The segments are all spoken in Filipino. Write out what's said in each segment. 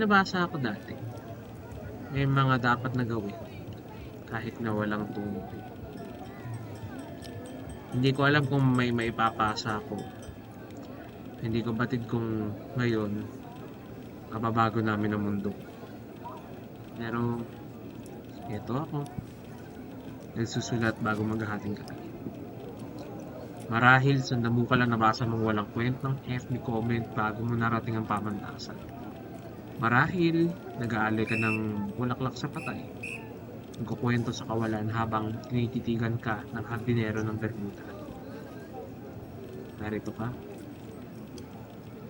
nabasa ako dati. May mga dapat na gawin kahit na walang tungkol. Hindi ko alam kung may maipapasa ako. Hindi ko batid kung ngayon mababago namin ang mundo. Pero ito ako. Nagsusulat bago maghahating gabi. Marahil mo pala nabasa mong walang kwentang FB comment bago mo narating ang pamantasan. Marahil nag-aalay ka ng bulaklak sa patay. Nagkukwento sa kawalan habang tinititigan ka ng hardinero ng Bermuda. Narito ka.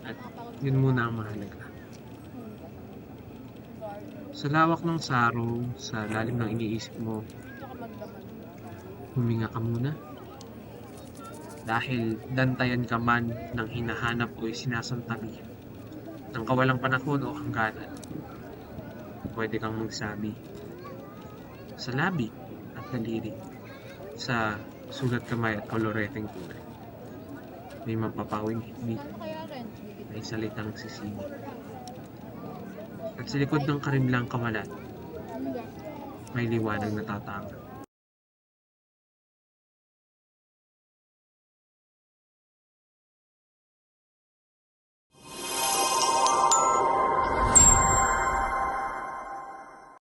At yun muna ang mahalaga. Sa lawak ng saro, sa lalim ng iniisip mo, huminga ka muna. Dahil dantayan ka man ng hinahanap o sinasantabi ng kawalang panahon o hangganan. Pwede kang magsabi sa labi at daliri sa sulat kamay at koloreteng kulay. May mapapawing hikbi, may salitang sisini. At sa likod ng karimlang kawalan, may liwanag na tatanga.